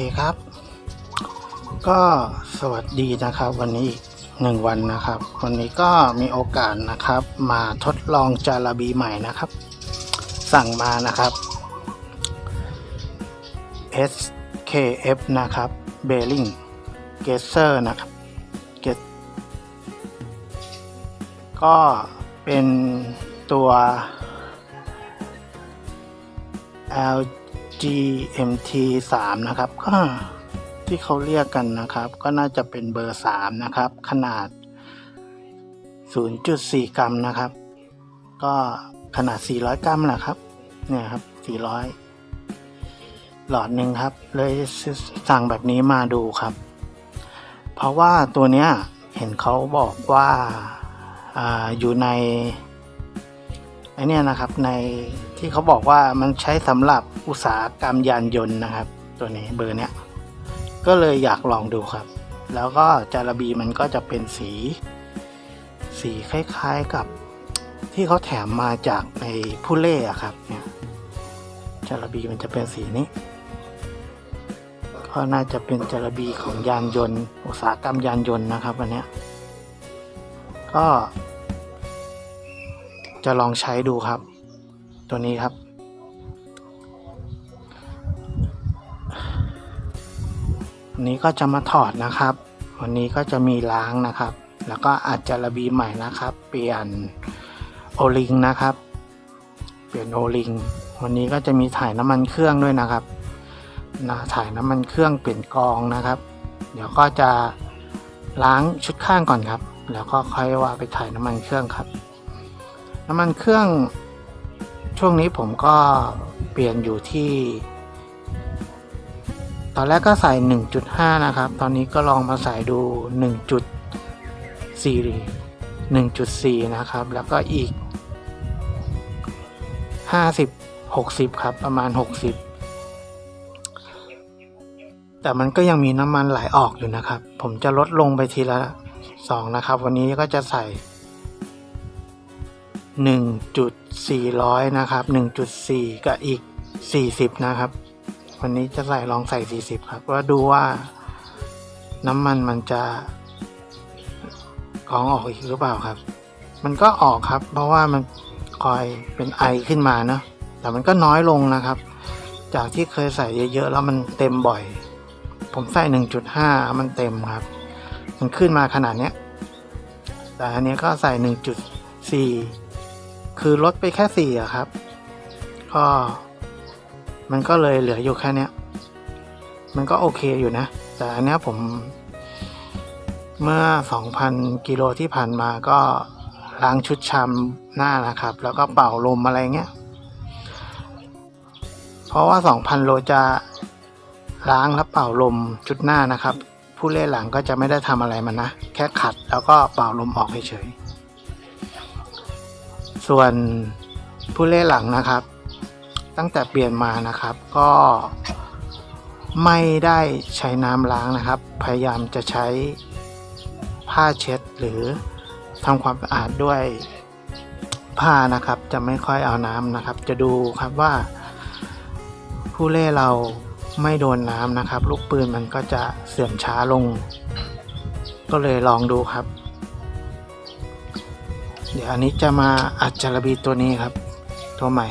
เคครับ ก็สวัสดีนะครับวันนี้อีกหนึ่งวันนะครับ วันนี้ก็มีโอกาสนะครับ มาทดลองจาระบีใหม่นะครับ สั่งมานะครับ SKF นะครับ b e a r i n g g a z e r นะครับก็เป็นตัว L GMT 3นะครับก็ที่เขาเรียกกันนะครับ ก็น่าจะเป็นเบอร์ 3 นะครับ ขนาด 0.4 กรัมนะครับ ก็ขนาด 400 กรัมแหละครับ เนี่ยครับ 400 หลอดหนึ่งครับ เลยสั่งแบบนี้มาดูครับ เพราะว่าตัวเนี้ยเห็นเขาบอกว่าออยู่ในไอเนี่ยนะครับใน ที่เขาบอกว่ามันใช้สำหรับอุตสาหกรรมยานยนต์นะครับ ตัวนี้เบอร์เนี้ยก็เลยอยากลองดูครับ แล้วก็จาระบีมันก็จะเป็นสี สีคล้ายๆกับที่เขาแถมมาจากในผู้เล่อะครับเนี่ยจาระบีมันจะเป็นสีนี้ก็น่าจะเป็นจาระบีของยานยนต์ อุตสาหกรรมยานยนต์นะครับอันเนี้ยก็ จะลองใช้ดูครับ ตัวนี้ครับ วันนี้ก็จะมาถอดนะครับ วันนี้ก็จะมีล้างนะครับ แล้วก็อาจจะระบีใหม่นะครับ เปลี่ยนโอลิงนะครับ เปลี่ยนโอลิง วันนี้ก็จะมีถ่ายน้ำมันเครื่องด้วยนะครับนะถ่ายน้ำมันเครื่องเปลี่ยนกองนะครับ เดี๋ยวก็จะล้างชุดข้างก่อนครับ แล้วก็ค่อยว่าไปถ่ายน้ำมันเครื่องครับ น้ำมันเครื่อง ช่วงนี้ผมก็เปลี่ยนอยู่ที่ ตอนแรกก็ใส่ 1.5 นะครับ ตอนนี้ก็ลองมาใส่ดู 1.4 1.4 นะครับ แล้วก็อีก 50 60 ครับ ประมาณ 60 แต่มันก็ยังมีน้ำมันไหลออกอยู่นะครับ ผมจะลดลงไปทีละ 2 นะครับ วันนี้ก็จะใส่ 1.400 นะครับ 1.4 กับอีก 40 นะครับ วันนี้จะใส่ลองใส่ 40 ครับ ว่าดูว่าน้ำมันมันจะกองออกอีกหรือเปล่าครับ มันก็ออกครับ เพราะว่ามันคอยเป็นไอขึ้นมาเนอะแต่มันก็น้อยลงนะครับ จากที่เคยใส่เยอะๆแล้วมันเต็มบ่อย ผมใส่ 1.5 มันเต็มครับ มันขึ้นมาขนาดเนี้ยแต่อันนี้ก็ใส่ 1.4 คือลดไปแค่4อะครับ ก็มันก็เลยเหลืออยู่แค่เนี้ย มันก็โอเคอยู่นะ แต่อันนี้ผม เมื่อ 2,000 กิโลที่ผ่านมาก็ล้างชุดชามหน้านะครับ แล้วก็เป่าลมอะไรเงี้ย เพราะว่า 2,000 โลจะล้างและเป่าลมชุดหน้านะครับ ผู้เล่นหลังก็จะไม่ได้ทำอะไรมันนะ แค่ขัดแล้วก็เป่าลมออกเฉยๆ ส่วนผู้เล่นหลังนะครับ ตั้งแต่เปลี่ยนมานะครับ ก็ไม่ได้ใช้น้ำล้างนะครับ พยายามจะใช้ผ้าเช็ดหรือทำความสะอาดด้วยผ้านะครับ จะไม่ค่อยเอาน้ำนะครับ จะดูครับว่า ผู้เล่เราไม่โดนน้ำนะครับ ลูกปืนมันก็จะเสื่อมช้าลง ก็เลยลองดูครับ ดี๋ยวอันนี้จะมาอัดจารบีตัวนี้ครับ ตัวใหม่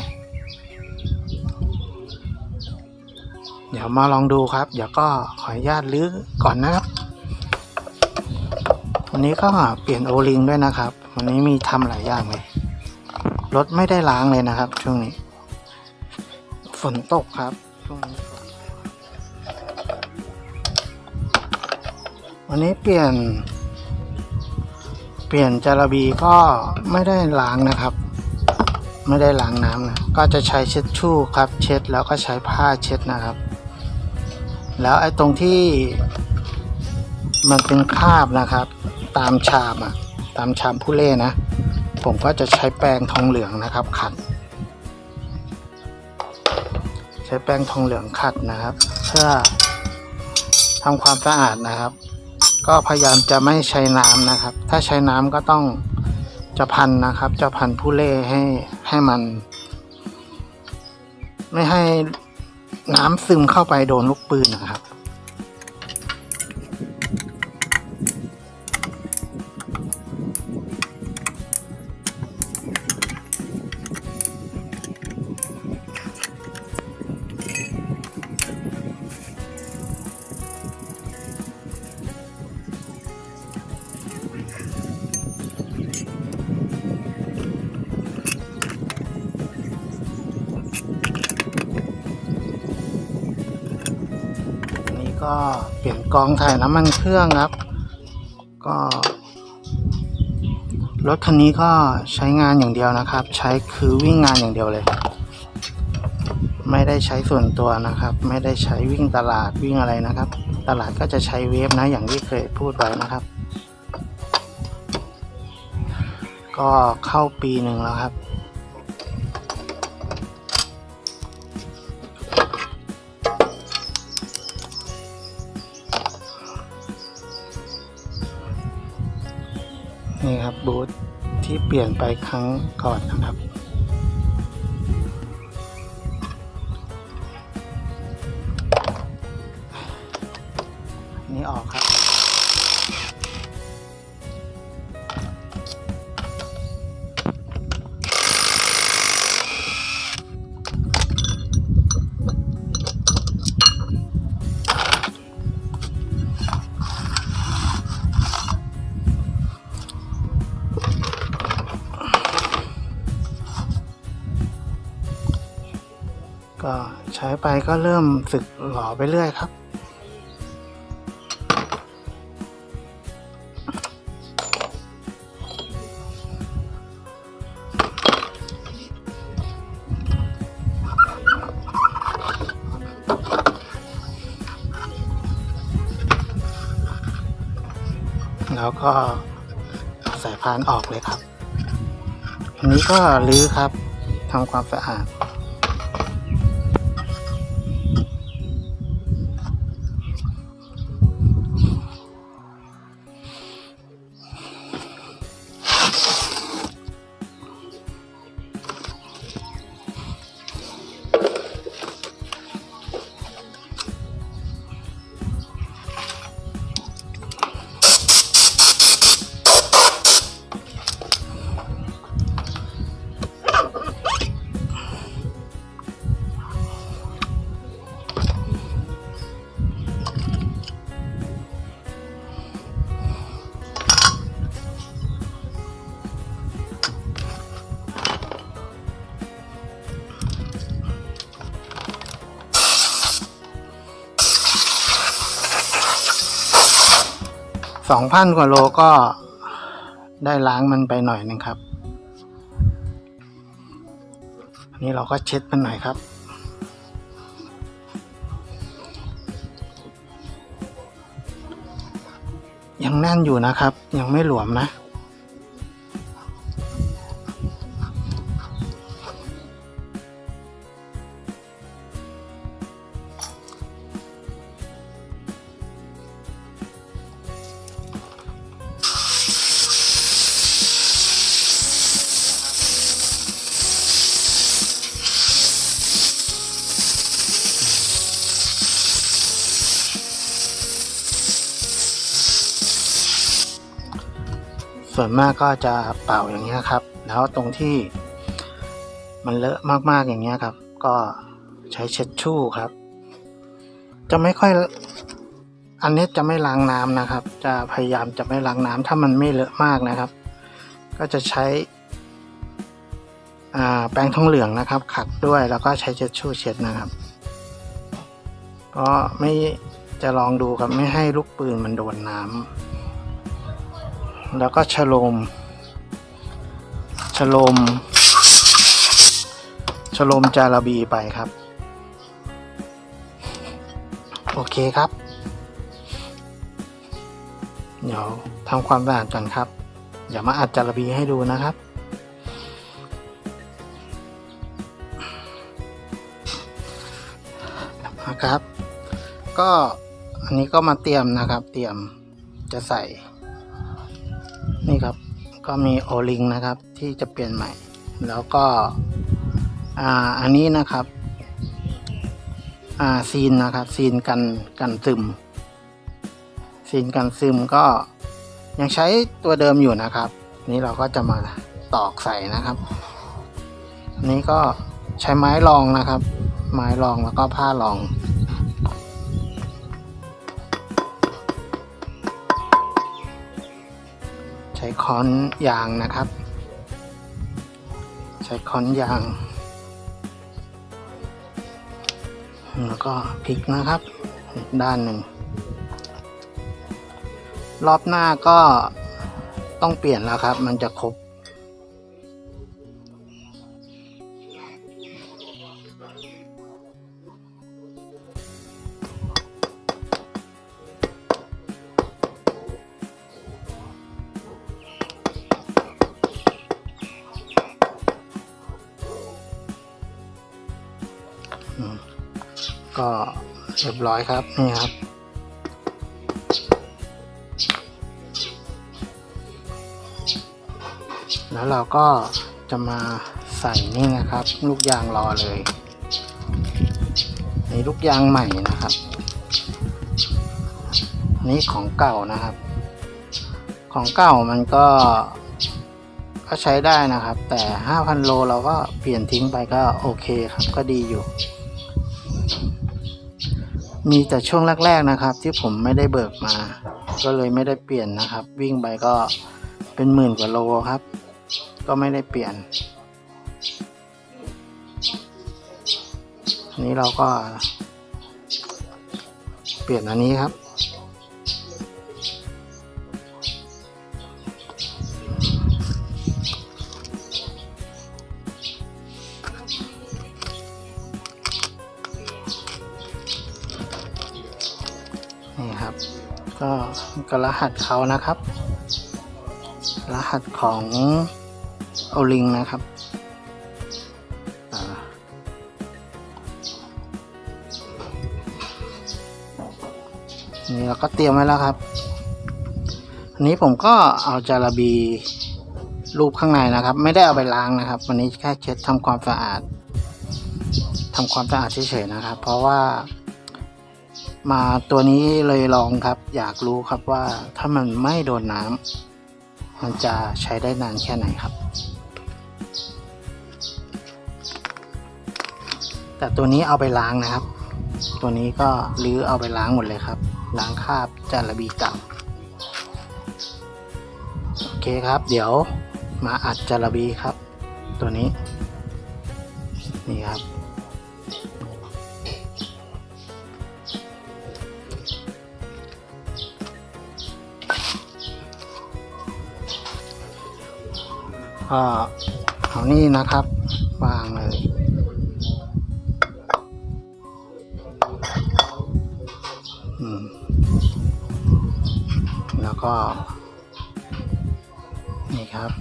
เดี๋ยวมาลองดูครับ เดี๋ยวก็ขออนุญาตลื้อก่อนนะครับ วันนี้ก็เปลี่ยนโอลิงด้วยนะครับ วันนี้มีทำหลายอย่างเลย รถไม่ได้ล้างเลยนะครับ ช่วงนี้ ฝนตกครับ ช่วงนี้วันนี้เปลี่ยน เปลี่ยนจาระบีก็ไม่ได้ล้างนะครับ ไม่ได้ล้างน้ำนะก็จะใช้เช็ดชู่ครับ เช็ดแล้วก็ใช้ผ้าเช็ดนะครับ แล้วไอ้ตรงที่มันเป็นคราบนะครับ ตามชามอะตามชามผู้เล่นะ ผมก็จะใช้แป้งทองเหลืองนะครับขัด ใช้แป้งทองเหลืองขัดนะครับ เพื่อทำความสะอาดนะครับ ก็พยายามจะไม่ใช้น้ำนะครับ ถ้าใช้น้ำก็ต้องจะพันนะครับ จะพันผู้เล่ให้ให้มัน ไม่ให้น้ำซึมเข้าไปโดนลูกปืนนะครับ กองถ่ายน้ำมันเครื่องครับ ก็ รถคันนี้ก็ใช้งานอย่างเดียวนะครับ ใช้คือวิ่งงานอย่างเดียวเลย ไม่ได้ใช้ส่วนตัวนะครับ ไม่ได้ใช้วิ่งตลาดวิ่งอะไรนะครับ ตลาดก็จะใช้เวฟนะอย่างที่เคยพูดไว้นะครับ ก็เข้าปีหนึ่งแล้วครับ นี่ครับบูทที่เปลี่ยนไปครั้งก่อนนะครับ ก็ใช้ไปก็เริ่มสึกหล่อไปเรื่อยครับ แล้วก็ใส่พานออกเลยครับ อันนี้ก็ลื้อครับทำความสะอาด สองพันกว่าโลก็ได้ล้างมันไปหน่อยหนึงครับอันนี้เราก็เช็ดมันหน่อยครับ ยังแน่นอยู่นะครับ ยังไม่หลวมนะ ส่วนมากก็จะเป่าอย่างเงี้ยครับ แล้วตรงที่มันเลอะมากๆอย่างเงี้ยครับ ก็ใช้เช็ดชู่ครับ จะไม่ค่อย อันนี้จะไม่ล้างน้ำนะครับ จะพยายามจะไม่ล้างน้ำถ้ามันไม่เลอะมากนะครับ ก็จะใช้แป้งทองเหลืองนะครับ ขัดด้วยแล้วก็ใช้เช็ดชู่เช็ดนะครับก็ไม่จะลองดูครับไม่ให้ลูกปืนมันโดนน้ำ แล้วก็ฉโลมฉโลมฉโลมจาระบีไปครับ โอเคครับ เดี๋ยวทำความสะอาดกันครับ อย่ามาอัดจาระบีให้ดูนะครับนะครับ ก็อันนี้ก็มาเตรียมนะครับ เตรียมจะใส่ นี่ครับก็มีโอลิงนะครับที่จะเปลี่ยนใหม่ แล้วก็อ่าอันนี้นะครับอ่าซีนนะครับซีนกันกันซึมซีนกันซึมก็ยังใช้ตัวเดิมอยู่นะครับ นี่เราก็จะมาตอกใส่นะครับอันนี้ก็ใช้ไม้รองนะครับ ไม้รองแล้วก็ผ้ารอง ใช้ค้อนยางนะครับ ใช้ค้อนยาง แล้วก็พลิกนะครับ ด้านหนึ่ง รอบหน้าก็ต้องเปลี่ยนแล้วครับ มันจะครบ เรียบร้อยครับ นี่ครับ แล้วเราก็จะมาใส่นี่นะครับ ลูกยางรอเลยนี่ลูกยางใหม่นะครับ นี่ของเก่านะครับ ของเก่ามันก็ก็ใช้ได้นะครับ แต่ 5,000 โลเราก็เปลี่ยนทิ้งไปก็โอเคครับ ก็ดีอยู่ มีแต่ช่วงแรกๆนะครับ ที่ผมไม่ได้เบิกมา ก็เลยไม่ได้เปลี่ยนนะครับ วิ่งไปก็เป็นหมื่นกว่าโลครับ ก็ไม่ได้เปลี่ยนนนี้เราก็ เปลี่ยนอันนี้ครับ ก็ก็รหัสเขานะครับ รหัสของโอลิงนะครับนี่เราก็เตรียมไว้แล้วครับ อันนี้ผมก็เอาจาระบีรูปข้างในนะครับ ไม่ได้เอาไปล้างนะครับ วันนี้แค่เช็ดทำความสะอาดทำความสะอาดเฉยๆนะครับ เพราะว่า มาตัวนี้เลยลองครับ อยากรู้ครับว่าถ้ามันไม่โดนน้ำมันจะใช้ได้นานแค่ไหนครับ แต่ตัวนี้เอาไปล้างนะครับ ตัวนี้ก็รื้อเอาไปล้างหมดเลยครับ ล้างคราบจาระบีเก่าโอเคครับ เดี๋ยวมาอัดจาระบีครับ ตัวนี้นี่ครับ ก็เอานี่นะครับ วางเลย แล้วก็ นี่ครับ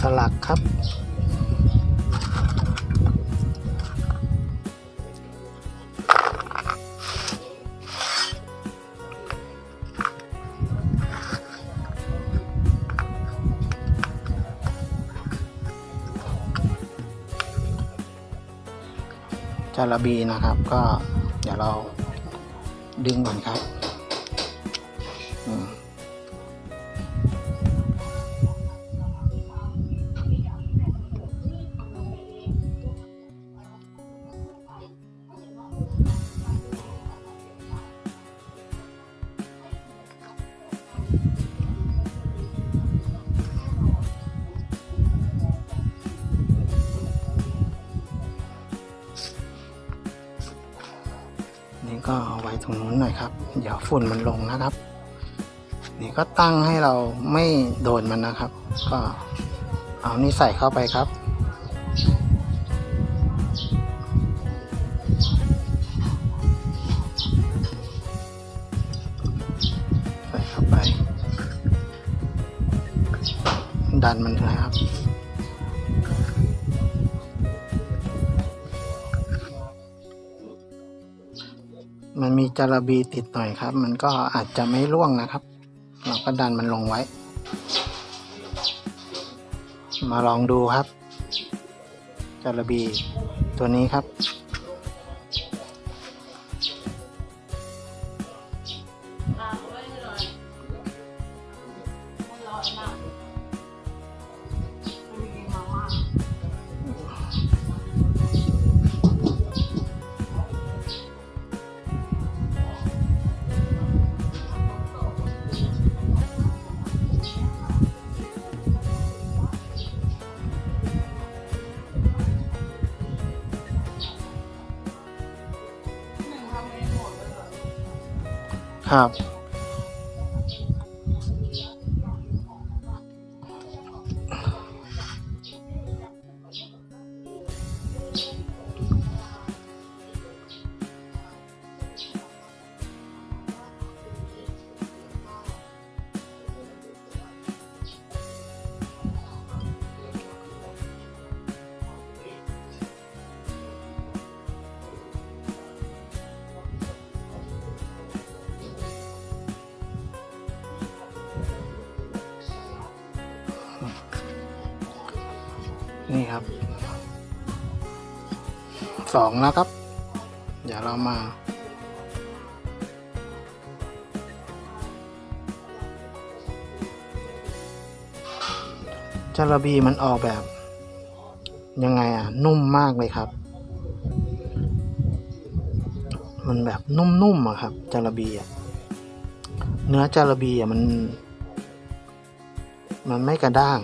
สลักครับ จาระบีนะครับ ก็เดี๋ยวเราดึงก่อนครับอ น่อยครับ เดี๋ยวฝุ่นมันลงนะครับ นี่ก็ตั้งให้เราไม่โดนมันนะครับ ก็เอานี่ใส่เข้าไปครับ มันมีจาระบีติดหน่อยครับ มันก็อาจจะไม่ร่วงนะครับ เราก็ดันมันลงไว้ มาลองดูครับจาระบีตัวนี้ครับ ค 2 แล้วครับ เดี๋ยวเรามาจาระบีมันออกแบบ ยังไงอะ นุ่มมากเลยครับ มันแบบนุ่มๆอะครับจาระบีอะเนื้อจาระบีอะมัน มันไม่กระด้าง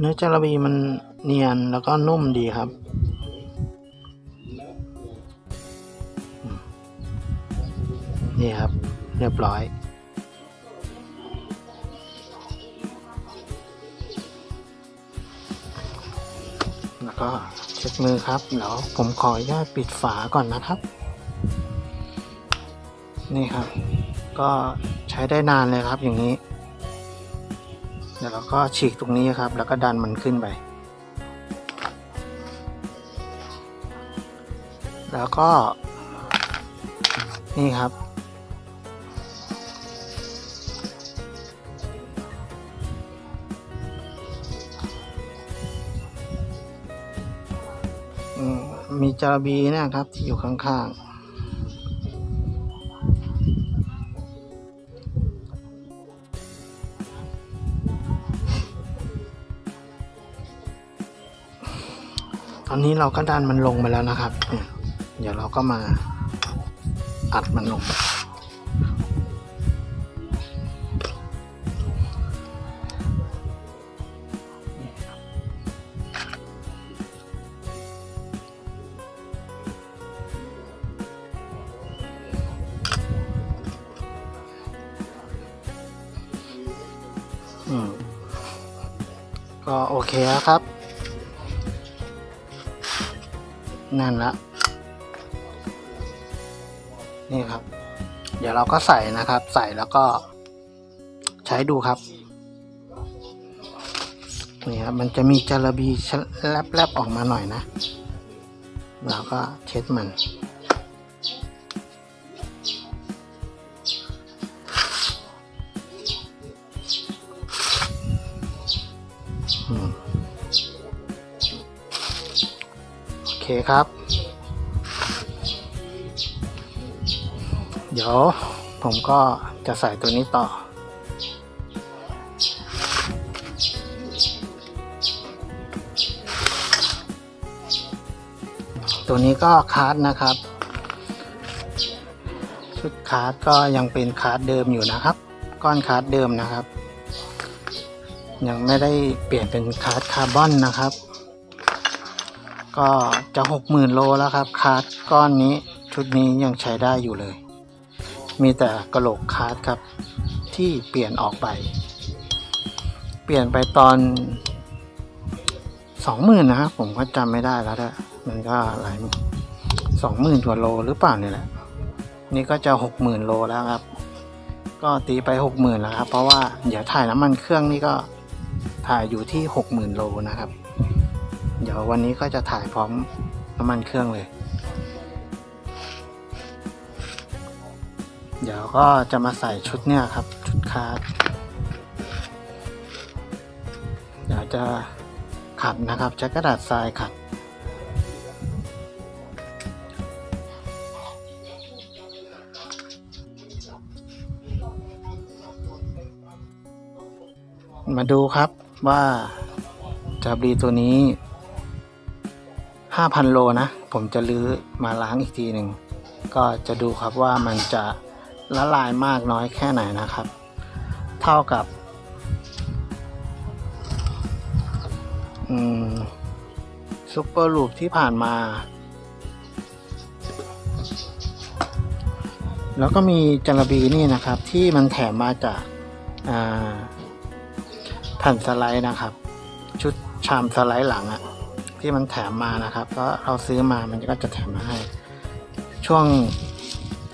เนื้อจาระบีมันเนียนแล้วก็นุ่มดีครับ นี่ครับ เรียบร้อย แล้วก็เช็ดมือครับเดี๋ยวผมขออนุญาตปิดฝาก่อนนะครับ นี่ครับ ก็ใช้ได้นานเลยครับอย่างนี้ เดี๋ยวเราก็ฉีกตรงนี้ครับ แล้วก็ดันมันขึ้นไป แล้วก็ นี่ครับ มีจาระบีนะครับที่อยู่ข้างๆ อนนี้เราก็ดันมันลงไปแล้วนะครับ เดี๋ยวเราก็มาอัดมันลงไปก็โอเคแล้วครับ นั่นละนี่ครับ เดี๋ยวเราก็ใส่นะครับ ใส่แล้วก็ใช้ดูครับนี่ครับมันจะมีจาระบีแลบๆออกมาหน่อยนะ เราก็เช็ดมัน คครับ เดี๋ยวผมก็จะใส่ตัวนี้ต่อ ตัวนี้ก็คาร์ดนะครับ ชุดคาร์ดก็ยังเป็นคาร์ดเดิมอยู่นะครับ ก้อนคาร์ดเดิมนะครับ ยังไม่ได้เปลี่ยนเป็นคาร์ดคาร์บอนนะครับ ก็จะหกหมื่นโลแล้วครับคาร์ดก้อนนี้ชุดนี้ยังใช้ได้อยู่เลย มีแต่กระโหลกคาร์ดครับ ที่เปลี่ยนออกไป เปลี่ยนไปตอนสองหมื่นนะครับผมก็จำไม่ได้แล้วนะมันก็หลายสองหมื่นกว่าโลหรือเปล่าเนี่ยแหละ นี่ก็จะหกหมื่นโลแล้วครับ ก็ตีไปหกหมื่นแล้วครับ เพราะว่าเดี๋ยวถ่ายน้ำมันเครื่องนี่ก็ถ่ายอยู่ที่หกหมื่นโลนะครับ เดี๋ยววันนี้ก็จะถ่ายพร้อมน้ำมันเครื่องเลย เดี๋ยวก็จะมาใส่ชุดเนี่ยครับ ชุดคาร์ดเดี๋ยวจะขัดนะครับใช้กระดาษทรายขัดมาดูครับว่าจาบรีตัวนี้ 5,000 โลนะ ผมจะลื้อมาล้างอีกทีหนึ่ง ก็จะดูครับว่ามันจะละลายมากน้อยแค่ไหนนะครับ เท่ากับซุปเปอร์ลูปที่ผ่านมา แล้วก็มีจารบีนี่นะครับ ที่มันแถมมาจากแผ่นสไลด์นะครับ ชุดชามสไลด์หลังอะ ที่มันแถมมานะครับ ก็เราซื้อมามันก็จะแถมมาให้ ช่วง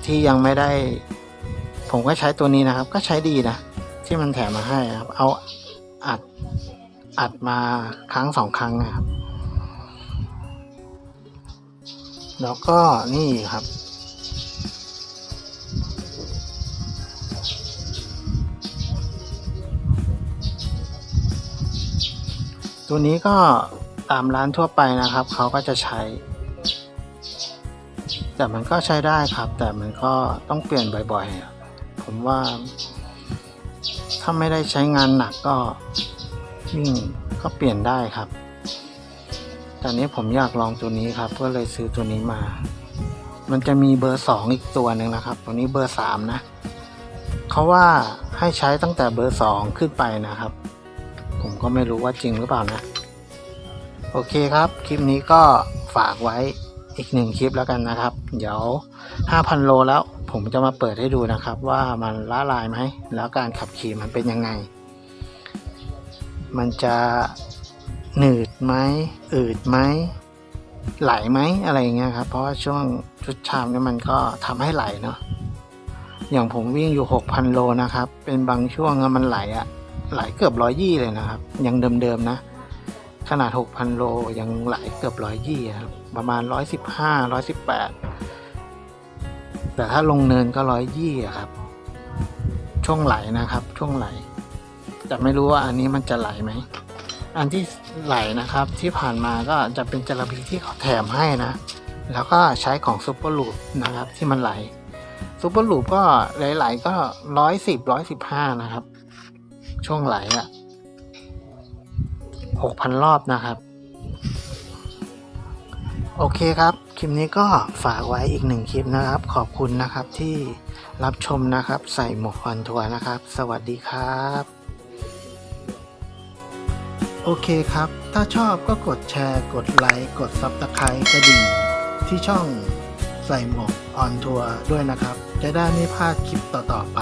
ที่ยังไม่ได้ ผมก็ใช้ตัวนี้นะครับ ก็ใช้ดีนะ ที่มันแถมมาให้ครับ เอาอัดอัดมาครั้งสองครั้งนะครับ แล้วก็นี่ครับ ตัวนี้ก็ ตามร้านทั่วไปนะครับ เขาก็จะใช้ แต่มันก็ใช้ได้ครับ แต่มันก็ต้องเปลี่ยนบ่อยๆ ผมว่า ถ้าไม่ได้ใช้งานหนักก็วิ่งก็เปลี่ยนได้ครับแต่นี้ผมอยากลองตัวนี้ครับ ก็เลยซื้อตัวนี้มา มันจะมีเบอร์สองอีกตัวหนึ่งนะครับ ตัวนี้เบอร์สามนะเขาว่าให้ใช้ตั้งแต่เบอร์สองขึ้นไปนะครับ ผมก็ไม่รู้ว่าจริงหรือเปล่านะ โอเคครับ คลิปนี้ก็ฝากไว้อีกหนึ่งคลิปแล้วกันนะครับ เดี๋ยว 5,000 โลแล้วผมจะมาเปิดให้ดูนะครับ ว่ามันละลายไหม แล้วการขับขี่มันเป็นยังไง มันจะหนืดไหมอืดไหมไหลไหมอะไรเงี้ยครับ เพราะว่าช่วงชุดชามเนี่ยมันก็ทำให้ไหลเนาะอย่างผมวิ่งอยู่ 6,000 โลนะครับ เป็นบางช่วงมันไหลอะไหลเกือบร้อยยี่เลยนะครับ ยังเดิมๆนะ ขนาด 6,000 โลยังไหลเกือบร้อยยี่ครับ ประมาณ 115 118 แต่ถ้าลงเนินก็ร้อยยี่ครับ ช่วงไหลนะครับ ช่วงไหลจะไม่รู้ว่าอันนี้มันจะไหลไหม อันที่ไหลนะครับที่ผ่านมาก็จะเป็นจระบีที่เขาแถมให้นะ แล้วก็ใช้ของซูเปอร์ลูปนะครับ ที่มันไหลซูเปอร์ลูปก็ไหลๆก็ร้อยสิบร้อยสิบห้านะครับ ช่วงไหลอะ่ะ 6,000 รอบนะครับ โอเคครับ คลิปนี้ก็ฝากไว้อีกหนึ่งคลิปนะครับ ขอบคุณนะครับที่รับชมนะครับ ใส่หมวกควันทัวร์นะครับ สวัสดีครับ โอเคครับ ถ้าชอบก็กดแชร์ กดไลค์ กดซับสไครต์กระดิ่งที่ช่องใส่หมวกออนทัวร์ด้วยนะครับ จะได้ไม่พลาดคลิปต่อ ๆ ไป